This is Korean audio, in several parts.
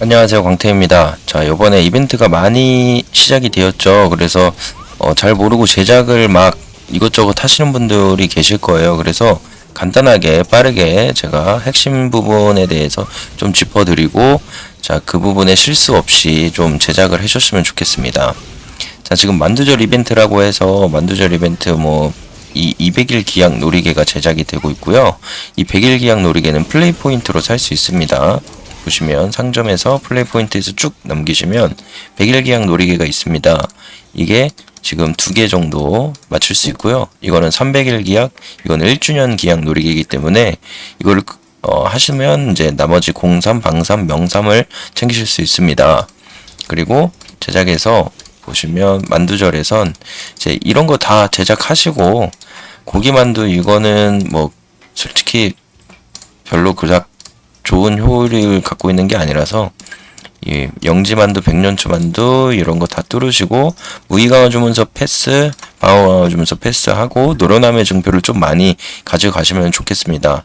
안녕하세요 광태입니다 자 요번에 이벤트가 많이 시작이 되었죠 그래서 어, 잘 모르고 제작을 막 이것저것 하시는 분들이 계실 거예요 그래서 간단하게 빠르게 제가 핵심 부분에 대해서 좀 짚어드리고 자 그 부분에 실수 없이 좀 제작을 해줬으면 좋겠습니다 자 지금 만두절 이벤트라고 해서 만두절 이벤트 뭐이 200일 기약 놀이개가 제작이 되고 있고요. 이 100일 기약 놀이개는 플레이 포인트로 살 수 있습니다. 보시면 상점에서 플레이 포인트에서 쭉 넘기시면 100일 기약 놀이개가 있습니다. 이게 지금 두 개 정도 맞출 수 있고요. 이거는 300일 기약, 이거는 1주년 기약 놀이개이기 때문에 이거를 어, 하시면 이제 나머지 03, 방삼, 명삼을 챙기실 수 있습니다. 그리고 제작에서 보시면 만두절에선 이제 이런 거 다 제작하시고 고기 만두 이거는 뭐 솔직히 별로 그닥 좋은 효율을 갖고 있는 게 아니라서 이 영지만두, 백년초만두 이런 거 다 뚫으시고 무이강화 주문서 패스, 방어강화 주문서 패스하고 노련함의 증표를 좀 많이 가져가시면 좋겠습니다.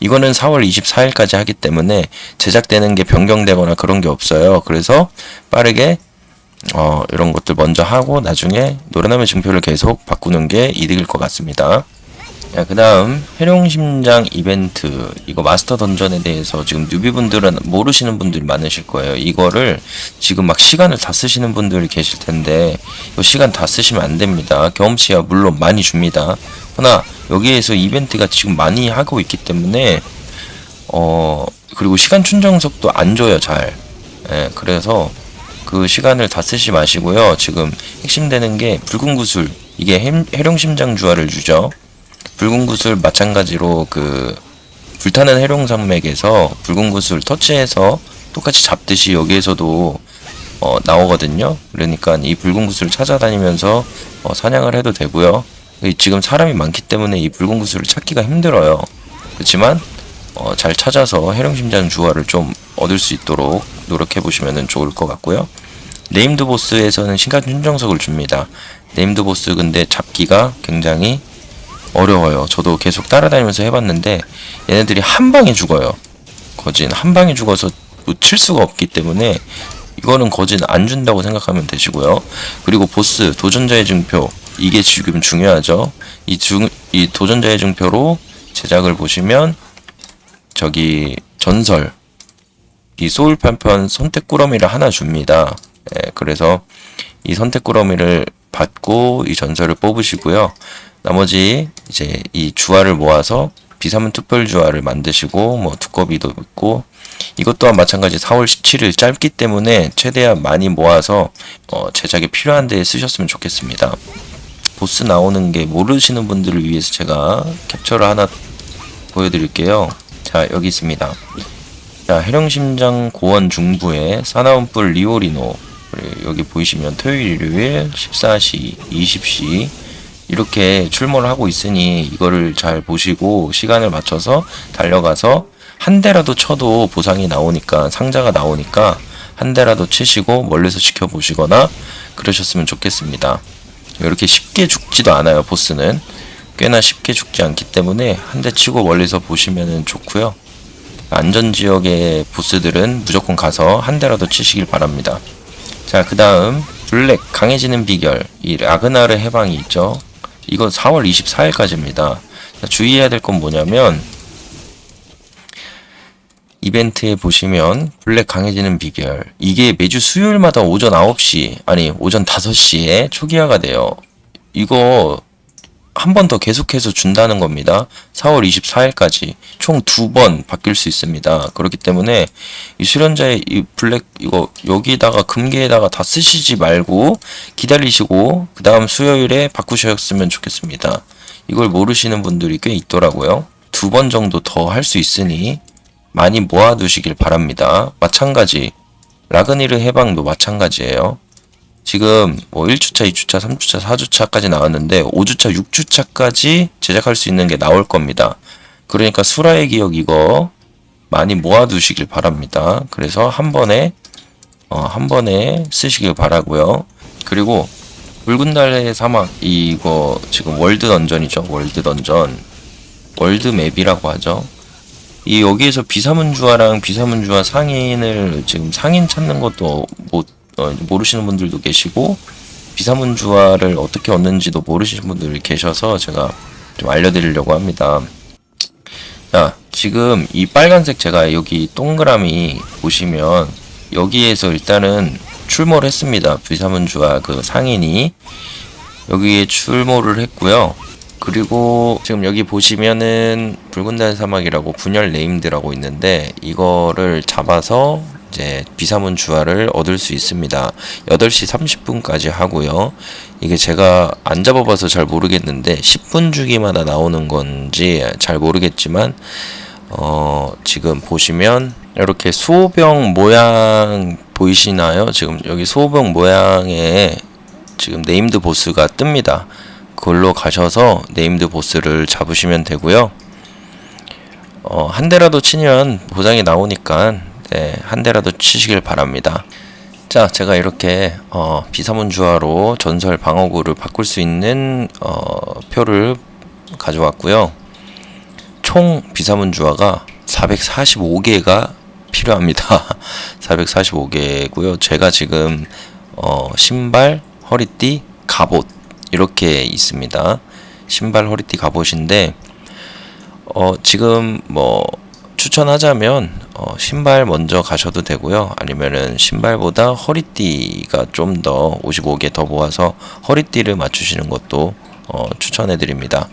이거는 4월 24일까지 하기 때문에 제작되는 게 변경되거나 그런 게 없어요. 그래서 빠르게 어, 이런 것들 먼저 하고 나중에 노련함의 증표를 계속 바꾸는 게 이득일 것 같습니다. 자, 그 다음, 해룡심장 이벤트. 이거 마스터 던전에 대해서 지금 뉴비분들은 모르시는 분들이 많으실 거예요. 이거를 지금 막 시간을 다 쓰시는 분들이 계실 텐데, 이 시간 다 쓰시면 안 됩니다. 경험치야 물론 많이 줍니다. 그러나 여기에서 이벤트가 지금 많이 하고 있기 때문에, 어, 그리고 시간 충전석도 안 줘요, 잘. 예, 그래서 그 시간을 다 쓰지 마시고요. 지금 핵심 되는 게 붉은 구슬. 이게 해- 해룡심장 주화를 주죠. 붉은 구슬 마찬가지로 그 불타는 해룡 산맥에서 붉은 구슬 터치해서 똑같이 잡듯이 여기에서도 어, 나오거든요. 그러니까 이 붉은 구슬을 찾아다니면서 어, 사냥을 해도 되고요. 이 지금 사람이 많기 때문에 이 붉은 구슬을 찾기가 힘들어요. 그렇지만 어, 잘 찾아서 해룡심장 주화를 좀 얻을 수 있도록 노력해 보시면 좋을 것 같고요. 네임드 보스에서는 신간 충정석을 줍니다. 네임드 보스 근데 잡기가 굉장히 어려워요. 저도 계속 따라다니면서 해봤는데 얘네들이 한 방에 죽어요. 거진 한 방에 죽어서 놓칠 수가 없기 때문에 이거는 거진 안 준다고 생각하면 되시고요. 그리고 보스 도전자의 증표 이게 지금 중요하죠. 이 중 이 도전자의 증표로 제작을 보시면 저기 전설 이 소울 편편 선택 꾸러미를 하나 줍니다. 예, 그래서 이 선택 꾸러미를 받고 이 전설을 뽑으시고요. 나머지 이제 이 주화를 모아서 비사문 특별 주화를 만드시고 뭐 두꺼비도 있고 이것 또한 마찬가지 4월 17일 짧기 때문에 최대한 많이 모아서 어, 제작에 필요한 데에 쓰셨으면 좋겠습니다. 보스 나오는 게 모르시는 분들을 위해서 제가 캡처를 하나 보여드릴게요. 자 여기 있습니다. 자 해령심장 고원 중부에 사나운뿔 리오리노 여기 보이시면 토요일 일요일 14시 20시 이렇게 출몰을 하고 있으니 이거를 잘 보시고 시간을 맞춰서 달려가서 한 대라도 쳐도 보상이 나오니까 상자가 나오니까 한 대라도 치시고 멀리서 지켜보시거나 그러셨으면 좋겠습니다. 이렇게 쉽게 죽지도 않아요 보스는 꽤나 쉽게 죽지 않기 때문에 한 대 치고 멀리서 보시면 좋고요. 안전 지역의 보스들은 무조건 가서 한 대라도 치시길 바랍니다. 자, 그 다음, 블랙, 강해지는 비결, 이 라그나르 해방이 있죠. 이거 4월 24일까지입니다. 주의해야 될 건 뭐냐면, 이벤트에 보시면, 블랙 강해지는 비결, 이게 매주 수요일마다 오전 9시, 아니, 오전 5시에 초기화가 돼요. 이거, 한 번 더 계속해서 준다는 겁니다. 4월 24일까지 총 두 번 바뀔 수 있습니다. 그렇기 때문에 이 수련자의 이 블랙 이거 여기다가 금괴에다가 다 쓰시지 말고 기다리시고 그 다음 수요일에 바꾸셨으면 좋겠습니다. 이걸 모르시는 분들이 꽤 있더라고요. 두 번 정도 더 할 수 있으니 많이 모아두시길 바랍니다. 마찬가지 라그니르 해방도 마찬가지예요. 지금 뭐 1주차, 2주차, 3주차, 4주차까지 나왔는데 5주차, 6주차까지 제작할 수 있는 게 나올 겁니다. 그러니까 수라의 기억 이거 많이 모아두시길 바랍니다. 그래서 한 번에 어, 한 번에 쓰시길 바라고요. 그리고 붉은 달의 사막 이거 지금 월드 던전이죠. 월드 던전 월드 맵이라고 하죠. 이 여기에서 비사문주화랑 비사문주화 상인을 지금 상인 찾는 것도 못 어, 모르시는 분들도 계시고 비사문주화를 어떻게 얻는지도 모르시는 분들이 계셔서 제가 좀 알려드리려고 합니다. 자, 지금 이 빨간색 제가 여기 동그라미 보시면 여기에서 일단은 출몰을 했습니다. 비사문주화 그 상인이 여기에 출몰을 했고요. 그리고 지금 여기 보시면은 붉은 달 사막이라고 분열 네임드라고 있는데 이거를 잡아서 이제 비사문 주화를 얻을 수 있습니다. 8시 30분까지 하고요. 이게 제가 안 잡아봐서 잘 모르겠는데 10분 주기마다 나오는 건지 잘 모르겠지만 어 지금 보시면 이렇게 수호병 모양 보이시나요? 지금 여기 수호병 모양에 지금 네임드 보스가 뜹니다. 그걸로 가셔서 네임드 보스를 잡으시면 되고요. 어, 한 대라도 치면 보상이 나오니까 네, 한 대라도 치시길 바랍니다. 자, 제가 이렇게 어, 비사문주화로 전설 방어구를 바꿀 수 있는 어, 표를 가져왔고요. 총 비사문주화가 445개가 필요합니다. 445개고요. 제가 지금 어, 신발, 허리띠, 갑옷 이렇게 있습니다. 신발, 허리띠, 갑옷인데 어, 지금 뭐 추천하자면 어, 신발 먼저 가셔도 되고요. 아니면은 신발보다 허리띠가 좀 더 55개 더 모아서 허리띠를 맞추시는 것도 어, 추천해 드립니다.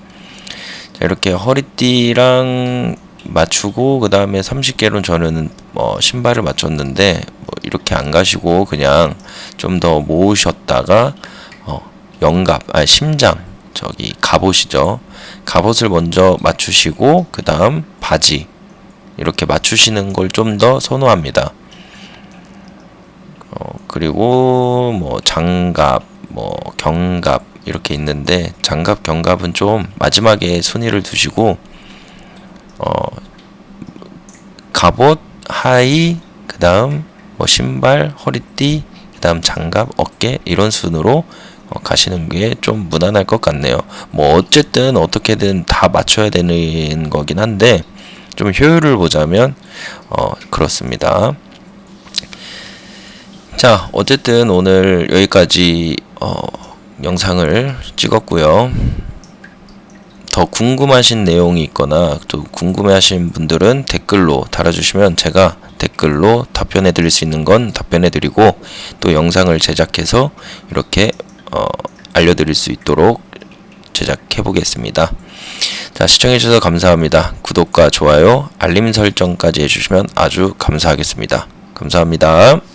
자, 이렇게 허리띠랑 맞추고 그 다음에 30개로 저는 뭐 신발을 맞췄는데 뭐 이렇게 안 가시고 그냥 좀 더 모으셨다가 어, 영갑 아 심장 저기 갑옷이죠 갑옷을 먼저 맞추시고 그 다음 바지 이렇게 맞추시는 걸 좀 더 선호합니다 어, 그리고 뭐 장갑 뭐 경갑 이렇게 있는데 장갑 경갑은 좀 마지막에 순위를 두시고 어 갑옷 하의 그다음 뭐 신발 허리띠 그 다음 장갑 어깨 이런 순으로 어, 가시는 게 좀 무난할 것 같네요. 뭐 어쨌든 어떻게든 다 맞춰야 되는 거긴 한데 좀 효율을 보자면 어 그렇습니다. 자 어쨌든 오늘 여기까지 어 영상을 찍었고요. 더 궁금하신 내용이 있거나 또 궁금해하신 분들은 댓글로 달아주시면 제가 댓글로 답변해 드릴 수 있는 건 답변해 드리고 또 영상을 제작해서 이렇게 어, 알려드릴 수 있도록 제작해 보겠습니다. 자 시청해 주셔서 감사합니다. 구독과 좋아요, 알림 설정까지 해주시면 아주 감사하겠습니다. 감사합니다.